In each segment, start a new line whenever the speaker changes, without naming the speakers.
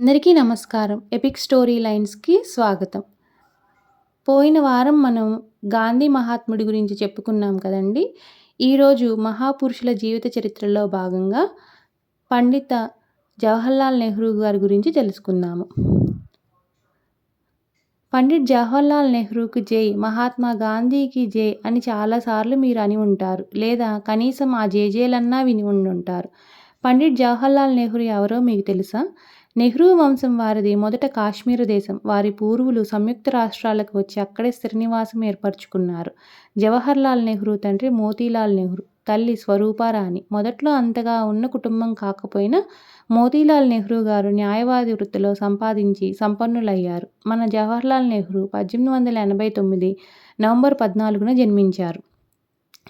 అందరికీ నమస్కారం. Epic story లైన్స్కి స్వాగతం. పోయిన వారం మనం గాంధీ మహాత్ముడి గురించి చెప్పుకున్నాం కదండి. ఈరోజు మహాపురుషుల జీవిత చరిత్రలో భాగంగా పండిత జవహర్లాల్ నెహ్రూ గారి గురించి తెలుసుకుందాము. పండిట్ జవహర్లాల్ నెహ్రూకి జై మహాత్మా గాంధీకి జై అని చాలాసార్లు మీరు అని ఉంటారు. లేదా కనీసం ఆ జేజేలన్నా విని ఉండుంటారు. పండిట్ జవహర్లాల్ నెహ్రూ ఎవరో మీకు తెలుసా? నెహ్రూ వంశం వారిది మొదట కాశ్మీరు దేశం. వారి పూర్వులు సంయుక్త రాష్ట్రాలకు వచ్చి అక్కడే స్థిరనివాసం ఏర్పరచుకున్నారు. జవహర్లాల్ నెహ్రూ తండ్రి మోతీలాల్ నెహ్రూ. తల్లి స్వరూపారాణి మొదట్లో అంతగా ఉన్న కుటుంబం కాకపోయినా మోతీలాల్ నెహ్రూ గారు న్యాయవాది వృత్తిలో సంపాదించి సంపన్నులయ్యారు. మన జవహర్లాల్ నెహ్రూ పద్దెనిమిది వందల ఎనభై తొమ్మిది నవంబర్ పద్నాలుగున జన్మించారు.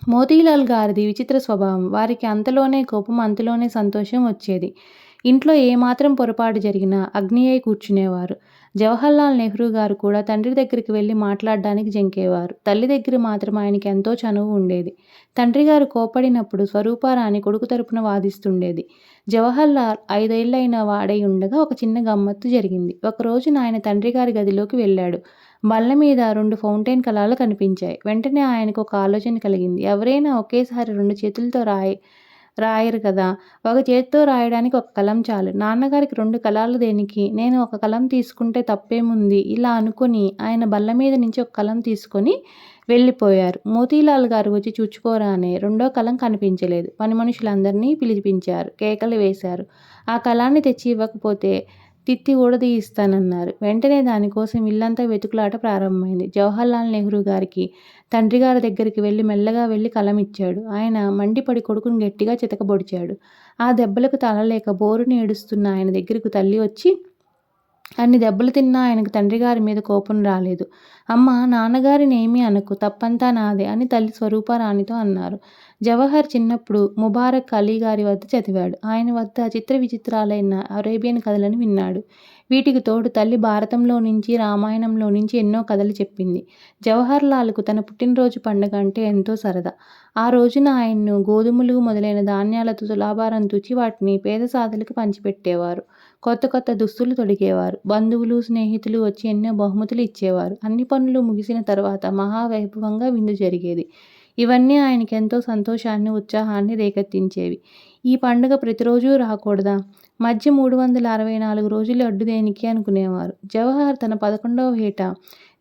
మోతీలాల్ గారిది విచిత్ర స్వభావం. వారికి అంతలోనే కోపం అంతలోనే సంతోషం వచ్చేది. ఇంట్లో ఏమాత్రం పొరపాటు జరిగినా అగ్నియ్య కూర్చునేవారు. జవహర్లాల్ నెహ్రూ గారు కూడా తండ్రి దగ్గరికి వెళ్ళి మాట్లాడడానికి జంకేవారు. తల్లి దగ్గర మాత్రం ఆయనకి ఎంతో చనువు ఉండేది. తండ్రి గారు కోపడినప్పుడు స్వరూపారాణి కొడుకు తరపున వాదిస్తుండేది. జవహర్లాల్ ఐదేళ్ళైన వాడై ఉండగా ఒక చిన్న గమ్మత్తు జరిగింది. ఒకరోజు ఆయన తండ్రి గారి గదిలోకి వెళ్ళాడు. బల్ల మీద రెండు ఫౌంటైన్ కళాలు కనిపించాయి. వెంటనే ఆయనకు ఒక ఆలోచన కలిగింది. ఎవరైనా ఒకేసారి రెండు చేతులతో రాయి రాయరు కదా. ఒక చేతితో రాయడానికి ఒక కలం చాలు. నాన్నగారికి రెండు కలాలు దేనికి? నేను ఒక కలం తీసుకుంటే తప్పేముంది? ఇలా అనుకుని ఆయన బల్ల మీద నుంచి ఒక కలం తీసుకొని వెళ్ళిపోయారు. మోతీలాల్ గారు వచ్చి చూచుకోరానే రెండో కలం కనిపించలేదు. పని మనుషులందరినీ పిలిపించారు. కేకలు వేశారు. ఆ కళాన్ని తెచ్చి ఇవ్వకపోతే తిత్తి ఊడదీయిస్తానన్నారు వెంటనే దానికోసం ఇల్లంతా వెతుకులాట ప్రారంభమైంది. జవహర్లాల్ నెహ్రూ గారికి తండ్రి గారి దగ్గరికి వెళ్ళి మెల్లగా వెళ్ళి కలం ఇచ్చాడు ఆయన మండిపడి కొడుకుని గట్టిగా చితకబొడిచాడు. ఆ దెబ్బలకు తలలేక బోరుని ఏడుస్తున్న ఆయన దగ్గరకు తల్లి వచ్చి అన్ని దెబ్బలు తిన్నా ఆయనకు తండ్రి గారి మీద కోపం రాలేదు. అమ్మ నాన్నగారిని ఏమీ అనకు తప్పంతా నాదే అని తల్లి స్వరూపారాణితో అన్నారు. జవహర్ చిన్నప్పుడు ముబారక్ అలీ గారి వద్ద చదివాడు. ఆయన వద్ద చిత్ర విచిత్రాలైన అరేబియన్ కథలను విన్నాడు. వీటికి తోడు తల్లి భారతంలో నుంచి రామాయణంలో నుంచి ఎన్నో కథలు చెప్పింది. జవహర్ లాల్కు తన పుట్టినరోజు పండుగ అంటే ఎంతో సరదా. ఆ రోజున ఆయన్ను గోధుమలు మొదలైన ధాన్యాలతో తులాభారం తుచి వాటిని పేద సాధులకు పంచిపెట్టేవారు. కొత్త కొత్త దుస్తులు తొడిగేవారు. బంధువులు స్నేహితులు వచ్చి ఎన్నో బహుమతులు ఇచ్చేవారు. అన్ని పనులు ముగిసిన తర్వాత మహావైభవంగా విందు జరిగేది. ఇవన్నీ ఆయనకి ఎంతో సంతోషాన్ని ఉత్సాహాన్ని రేకెత్తించేవి. ఈ పండుగ ప్రతిరోజు రాకూడదా? మధ్య మూడు వందల అరవై నాలుగు రోజులు అడ్డు దేనికి అనుకునేవారు. జవహర్ తన పదకొండవ ఏట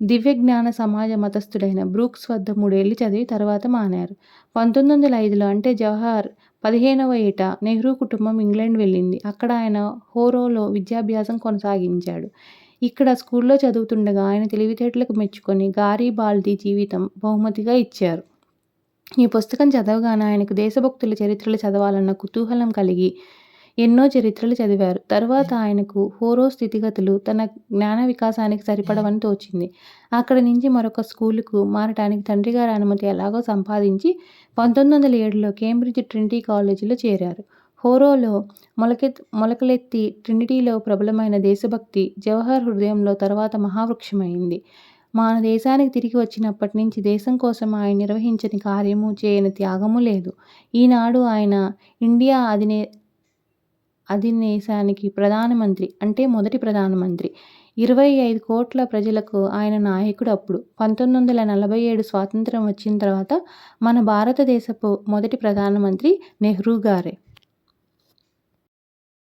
దివ్య జ్ఞాన సమాజ మతస్థుడైన బ్రూక్స్ వద్ద మూడేళ్ళు చదివి తర్వాత మానారు. పంతొమ్మిది వందల ఐదులో అంటే జవహర్ పదిహేనవ ఏట నెహ్రూ కుటుంబం ఇంగ్లాండ్ వెళ్ళింది. అక్కడ ఆయన హోరోలో విద్యాభ్యాసం కొనసాగించాడు. ఇక్కడ స్కూల్లో చదువుతుండగా ఆయన తెలివితేటలకు మెచ్చుకొని గారీ బాల్దీ జీవితం బహుమతిగా ఇచ్చారు. ఈ పుస్తకం చదవగానే ఆయనకు దేశభక్తుల చరిత్రలు చదవాలన్న కుతూహలం కలిగి ఎన్నో చరిత్రలు చదివారు. తర్వాత ఆయనకు హోరో స్థితిగతులు తన జ్ఞాన వికాసానికి సరిపడవని తోచింది. అక్కడి నుంచి మరొక స్కూలుకు మారటానికి తండ్రి గారి అనుమతి ఎలాగో సంపాదించి పంతొమ్మిది వందల ఏడులో కేంబ్రిడ్జ్ ట్రినిటీ కాలేజీలో చేరారు. హోరోలో మొలకెత్ మొలకలెత్తి ట్రినిటీలో ప్రబలమైన దేశభక్తి జవహర్ హృదయంలో తర్వాత మహావృక్షమైంది. మన దేశానికి తిరిగి వచ్చినప్పటి నుంచి దేశం కోసం ఆయన నిర్వహించని కార్యము చేయని త్యాగము లేదు. ఈనాడు ఆయన ఇండియా అధినే అధినేశానికి ప్రధానమంత్రి అంటే మొదటి ప్రధానమంత్రి. ఇరవై ఐదు కోట్ల ప్రజలకు ఆయన నాయకుడు అప్పుడు. పంతొమ్మిది వందల నలభై ఏడు స్వాతంత్రం వచ్చిన తర్వాత మన భారతదేశపు మొదటి ప్రధానమంత్రి నెహ్రూ గారే.